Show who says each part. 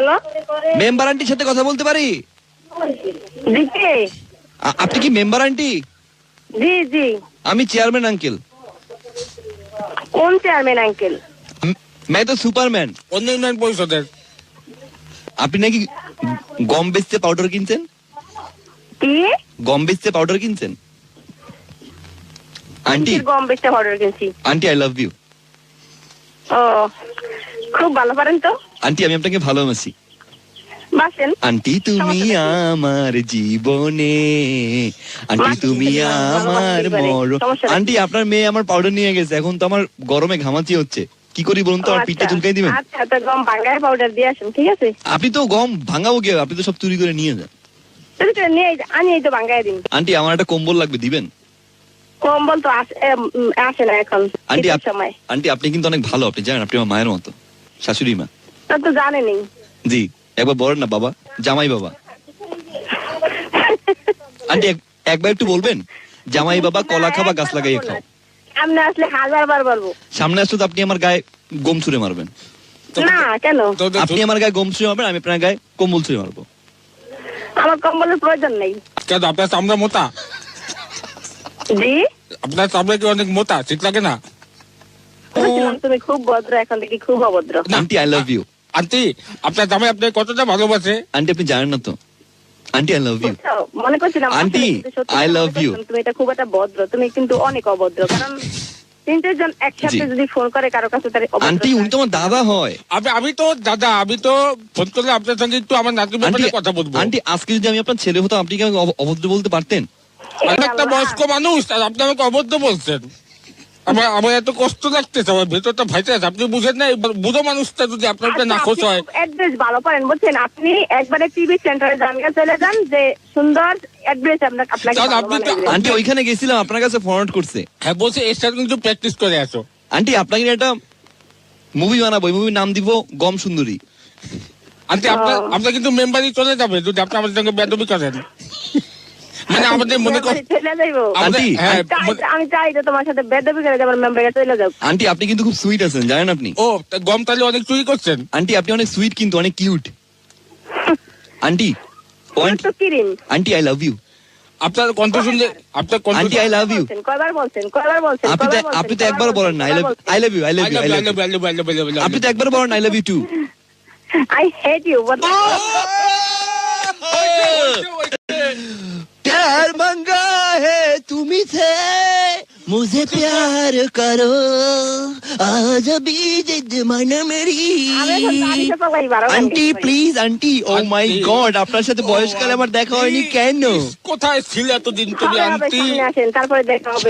Speaker 1: Hello?
Speaker 2: Member আন্টির সাথে কথা বলতে পারি? আপনি কি মেম্বার আন্টি?
Speaker 1: জি জি।
Speaker 2: আমি চেয়ারম্যান আঙ্কেল।
Speaker 1: কোন চেয়ারম্যান আঙ্কেল?
Speaker 2: मैं तो সুপারম্যান।
Speaker 3: উন্নয়ন পরিষদের
Speaker 2: আপনি নাকি গম বেচতে পাউডার কিনছেন?
Speaker 1: কি?
Speaker 2: গম বেচতে পাউডার কিনছেন? আন্টি।
Speaker 1: গম বেচতে অর্ডার কিনছি?
Speaker 2: আন্টি আই লাভ ইউ
Speaker 1: ও খুব ভালো পারেন তো।
Speaker 2: আন্টি আমি আপনাকে ভালোবাসি। আন্টি তুমি আমার জীবনে। আন্টি তুমি আমার মর আন্টি আপনার মেয়ে আমার পাউডার নিয়ে গেছে। এখন তো আমার গরমে ঘামাচি হচ্ছে। কি করি বলুন তো? আমার পিঠটা চুলকাই দিবেন?
Speaker 1: আচ্ছা গম ভাঙ্গায় পাউডার দিয়ে আসেন ঠিক আছে?
Speaker 2: আপনি তো গম ভাঙাবো কে আপনি তো সব চুরি করে নিয়ে যান।
Speaker 1: নিয়ে তো দিন।
Speaker 2: আন্টি আমার একটা কম্বল লাগবে দিবেন?
Speaker 1: কম্বল তো আসে না এখন
Speaker 2: আন্টি আন্টি আপনি কিন্তু অনেক ভালো। আপনি জানেন আপনি আমার মায়ের মতো। শাশুড়ি মা।
Speaker 1: তা
Speaker 2: জি একবার বলেন না বাবা জামাই বাবা। আন্টি একবার একটু বলবেন? জামাই বাবা কলা খাবা গাছ লাগাইয়ে খাও।
Speaker 1: সামনে আসলে হাজার বার বলব।
Speaker 2: সামনে আসলে তো আপনি আমার গায়ে গম ছুঁড়ে মারবেন।
Speaker 1: না কেন?
Speaker 2: আপনি আমার গায়ে গম ছুঁড়ে মারবেন আমি আপনার গায়ে কম্বল ছুঁড়ে মারবো।
Speaker 1: আমার কম্বলের প্রয়োজন নেই।
Speaker 3: কেন আপনার চামড়া মোটা?
Speaker 1: জি?
Speaker 3: আপনার চামড়া কি অনেক মোটা ঠিক লাগে না?
Speaker 1: তুমি খুব ভদ্র এখন থেকে খুব অভদ্র।
Speaker 2: Aunty I love you
Speaker 3: aunty আপনার জামাই আপনার কতটা ভালোবাসে?
Speaker 2: আন্টি আপনি জানেন না তো। Aunty I love
Speaker 1: you? মনে করছিলাম
Speaker 2: আন্টি, love you.
Speaker 1: করছিলাম তুমি এটা খুব একটা ভদ্র তুমি কিন্তু অনেক অভদ্র কারণ তিন একসাথে যদি ফোন করে কারও কাছে তার
Speaker 2: আন্টি উনি তো দাদা হয়।
Speaker 3: আমি আমি তো দাদা আমি তো ফোন করলে আপনার সঙ্গে একটু আমার নাতির ব্যাপারে কথা বলব।
Speaker 2: আন্টি আজকে যদি আমি আপনার ছেলে হতাম আপনি কি আমাকে অভদ্র বলতে পারতেন?
Speaker 3: আমি একটা বয়স্ক মানুষ আর আপনি আমাকে অবদ্ধ বলছেন। আমার আমার এত কষ্ট লাগতেছে আমার ভেতরটা ভাইতে আছে। আপনি বুঝেন না মানুষটা যদি আপনার উপরে নাখোশ হয়
Speaker 1: অ্যাড্রেস ভালো পারেন বুঝছেন? আপনি একবারে টিভি সেন্টারে জানিয়ে চলে যান যে সুন্দর অ্যাড্রেস আপনাকে আপনাকে
Speaker 3: আপনি তো-
Speaker 2: আন্টি ওইখানে গেছিলাম আপনার কাছে ফরওয়ার্ড করছে।
Speaker 3: হ্যাঁ বলছে এর সাথে কিন্তু প্র্যাকটিস করে আসো।
Speaker 2: আন্টি আপনাকে একটা মুভি বানাবো মুভির নাম দিব গম সুন্দরী।
Speaker 3: আন্টি আপনার আপনার কিন্তু মেম্বারই চলে যাবে যদি আপনি আমাদের সঙ্গে বেদবি করেন। মানে আমাদের মনে কর
Speaker 1: চলে যাইবো
Speaker 2: আন্টি,
Speaker 3: হ্যাঁ, মনে-
Speaker 1: আমি চাই যে তোমার সাথে বেদবি করে যাবার মেম্বারে চলে যাও
Speaker 2: আন্টি আপনি কিন্তু খুব সুইট আছেন জানেন আপনি
Speaker 3: ও গম তাহলে অনেক চুরি করছেন
Speaker 2: আন্টি আপনি অনেক সুইট কিন্তু অনেক কিউট আন্টি ও আন্টি
Speaker 1: তো
Speaker 2: আই লাভ ইউ
Speaker 3: আপনার কণ্ঠ শুনলে আপনার কণ্ঠ
Speaker 2: আন্টি আই লাভ ইউ
Speaker 1: কয়বার বলছেন কয়বার বলছেন
Speaker 2: আপনি তো আপনি তো একবার বলেন না আই লাভ
Speaker 1: বলছেন,
Speaker 2: I love you I love you I love you আপনি তো একবার বলেন I love you
Speaker 1: too hate you, but
Speaker 2: प्यार मंगा है तुम्ही से मुझे प्यार करो आज अभी जिद मन मेरी
Speaker 1: আমি এখন বাড়িতে পালাই বারো
Speaker 2: aunty please aunty oh my
Speaker 3: Aunty.
Speaker 2: God আপনার সাথে বয়সকালে আমার দেখা হয়নি কেন
Speaker 3: কোথায় ছিল এতদিন তুমি
Speaker 1: হবে হবে
Speaker 3: আন্টি
Speaker 1: সামনে আসেন তারপরে দেখা হবে